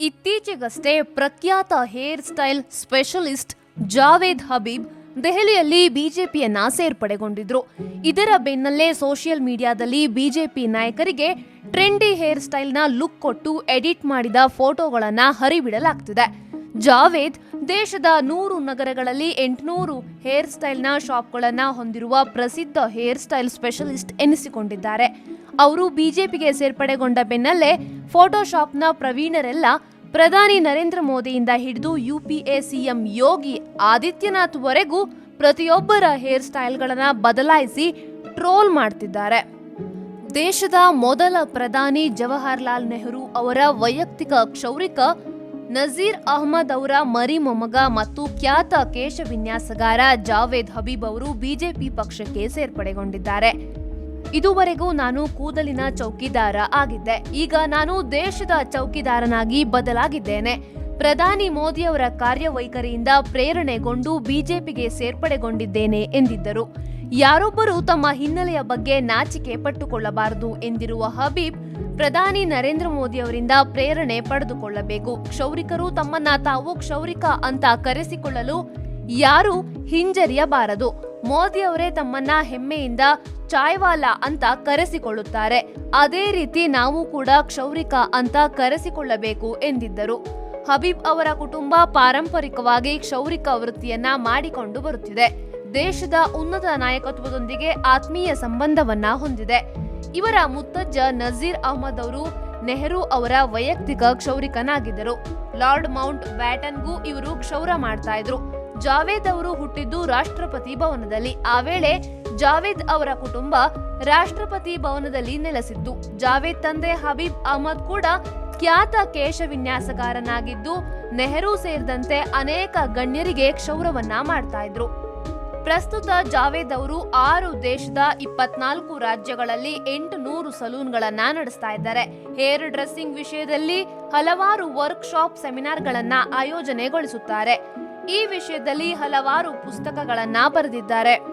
ಇತ್ತೀಚೆಗಷ್ಟೇ ಪ್ರಖ್ಯಾತ hair style specialist Javed Habib ದೆಹಲಿಯಲ್ಲಿ ಬಿಜೆಪಿಯನ್ನ ಸೇರ್ಪಡೆಗೊಂಡಿದ್ರು. ಇದರ ಬೆನ್ನಲ್ಲೇ ಸೋಷಿಯಲ್ ಮೀಡಿಯಾದಲ್ಲಿ ಬಿಜೆಪಿ ನಾಯಕರಿಗೆ ಟ್ರೆಂಡಿ ಹೇರ್ ಸ್ಟೈಲ್ನ ಲುಕ್ ಕೊಟ್ಟು ಎಡಿಟ್ ಮಾಡಿದ ಫೋಟೋಗಳನ್ನ ಹರಿಬಿಡಲಾಗ್ತಿದೆ. ಜಾವೇದ್ ದೇಶದ ನೂರು ನಗರಗಳಲ್ಲಿ ಎಂಟುನೂರು ಹೇರ್ ಸ್ಟೈಲ್ನ ಶಾಪ್ಗಳನ್ನು ಹೊಂದಿರುವ ಪ್ರಸಿದ್ಧ ಹೇರ್ ಸ್ಟೈಲ್ ಸ್ಪೆಷಲಿಸ್ಟ್ ಎನಿಸಿಕೊಂಡಿದ್ದಾರೆ. ಅವರು ಬಿಜೆಪಿಗೆ ಸೇರ್ಪಡೆಗೊಂಡ ಬೆನ್ನಲ್ಲೇ ಫೋಟೋಶಾಪ್ನ ಪ್ರವೀಣರೆಲ್ಲ ಪ್ರಧಾನಿ ನರೇಂದ್ರ ಮೋದಿಯಿಂದ ಹಿಡಿದು ಯುಪಿಎ ಸಿಎಂ ಯೋಗಿ ಆದಿತ್ಯನಾಥ್ವರೆಗೂ ಪ್ರತಿಯೊಬ್ಬರ ಹೇರ್ ಸ್ಟೈಲ್ಗಳನ್ನು ಬದಲಾಯಿಸಿ ಟ್ರೋಲ್ ಮಾಡ್ತಿದ್ದಾರೆ. ದೇಶದ ಮೊದಲ ಪ್ರಧಾನಿ ಜವಾಹರ್ಲಾಲ್ ನೆಹರು ಅವರ ವೈಯಕ್ತಿಕ ಕ್ಷೌರಿಕ ನಜೀರ್ ಅಹ್ಮದ್ ಅವರ ಮರಿ ಮೊಮ್ಮಗ ಮತ್ತು ಖ್ಯಾತ ಕೇಶವಿನ್ಯಾಸಗಾರ ಜಾವೇದ್ ಹಬೀಬ್ ಅವರು ಬಿಜೆಪಿ ಪಕ್ಷಕ್ಕೆ ಸೇರ್ಪಡೆಗೊಂಡಿದ್ದಾರೆ. ಇದುವರೆಗೂ ನಾನು ಕೂದಲಿನ ಚೌಕಿದಾರ ಆಗಿದ್ದೆ. ಈಗ ನಾನು ದೇಶದ ಚೌಕಿದಾರನಾಗಿ ಬದಲಾಗಿದ್ದೇನೆ. ಪ್ರಧಾನಿ ಮೋದಿಯವರ ಕಾರ್ಯವೈಖರಿಯಿಂದ ಪ್ರೇರಣೆಗೊಂಡು ಬಿಜೆಪಿಗೆ ಸೇರ್ಪಡೆಗೊಂಡಿದ್ದೇನೆ ಎಂದಿದ್ದರು. ಯಾರೊಬ್ಬರು ತಮ್ಮ ಹಿನ್ನೆಲೆಯ ಬಗ್ಗೆ ನಾಚಿಕೆ ಪಟ್ಟುಕೊಳ್ಳಬಾರದು ಎಂದಿರುವ ಹಬೀಬ್, ಪ್ರಧಾನಿ ನರೇಂದ್ರ ಮೋದಿ ಅವರಿಂದ ಪ್ರೇರಣೆ ಪಡೆದುಕೊಳ್ಳಬೇಕು. ಕ್ಷೌರಿಕರು ತಮ್ಮನ್ನ ತಾವು ಕ್ಷೌರಿಕ ಅಂತ ಕರೆಸಿಕೊಳ್ಳಲು ಯಾರು ಹಿಂಜರಿಯಬಾರದು. ಮೋದಿ ಅವರೇ ತಮ್ಮನ್ನ ಹೆಮ್ಮೆಯಿಂದ ಚಾಯ್ವಾಲಾ ಅಂತ ಕರೆಸಿಕೊಳ್ಳುತ್ತಾರೆ. ಅದೇ ರೀತಿ ನಾವು ಕೂಡ ಕ್ಷೌರಿಕ ಅಂತ ಕರೆಸಿಕೊಳ್ಳಬೇಕು ಎಂದಿದ್ದರು. ಹಬೀಬ್ ಅವರ ಕುಟುಂಬ ಪಾರಂಪರಿಕವಾಗಿ ಕ್ಷೌರಿಕ ವೃತ್ತಿಯನ್ನ ಮಾಡಿಕೊಂಡು ಬರುತ್ತಿದೆ. ದೇಶದ ಉನ್ನತ ನಾಯಕತ್ವದೊಂದಿಗೆ ಆತ್ಮೀಯ ಸಂಬಂಧವನ್ನ ಹೊಂದಿದೆ. ಇವರ ಮುತ್ತಜ್ಜ ನಜೀರ್ ಅಹಮದ್ ಅವರು ನೆಹರು ಅವರ ವೈಯಕ್ತಿಕ ಕ್ಷೌರಿಕನಾಗಿದ್ದರು. ಲಾರ್ಡ್ ಮೌಂಟ್ ಬ್ಯಾಟನ್ಗೂ ಇವರು ಕ್ಷೌರ ಮಾಡ್ತಾ ಇದ್ರು. ಜಾವೇದ್ ಅವರು ಹುಟ್ಟಿದ್ದು ರಾಷ್ಟ್ರಪತಿ ಭವನದಲ್ಲಿ. ಆ ವೇಳೆ ಜಾವೇದ್ ಅವರ ಕುಟುಂಬ ರಾಷ್ಟ್ರಪತಿ ಭವನದಲ್ಲಿ ನೆಲೆಸಿತ್ತು ಜಾವೇದ್ ತಂದೆ ಹಬೀಬ್ ಅಹಮದ್ ಕೂಡ ಖ್ಯಾತ ಕೇಶವಿನ್ಯಾಸಗಾರನಾಗಿದ್ದು, ನೆಹರು ಸೇರಿದಂತೆ ಅನೇಕ ಗಣ್ಯರಿಗೆ ಕ್ಷೌರವನ್ನ ಮಾಡ್ತಾ ಇದ್ರು. ಪ್ರಸ್ತುತ ಜಾವೇದ್ ಅವರು ಆರು ದೇಶದ ಇಪ್ಪತ್ನಾಲ್ಕು ರಾಜ್ಯಗಳಲ್ಲಿ ಎಂಟು ನೂರು ಸಲೂನ್ಗಳನ್ನ ನಡೆಸ್ತಾ ಇದ್ದಾರೆ. ಹೇರ್ ಡ್ರೆಸ್ಸಿಂಗ್ ವಿಷಯದಲ್ಲಿ ಹಲವಾರು ವರ್ಕ್ಶಾಪ್ ಸೆಮಿನಾರ್ಗಳನ್ನ ಆಯೋಜನೆಗೊಳಿಸುತ್ತಾರೆ. ಈ ವಿಷಯದಲ್ಲಿ ಹಲವಾರು ಪುಸ್ತಕಗಳನ್ನ ಬರೆದಿದ್ದಾರೆ.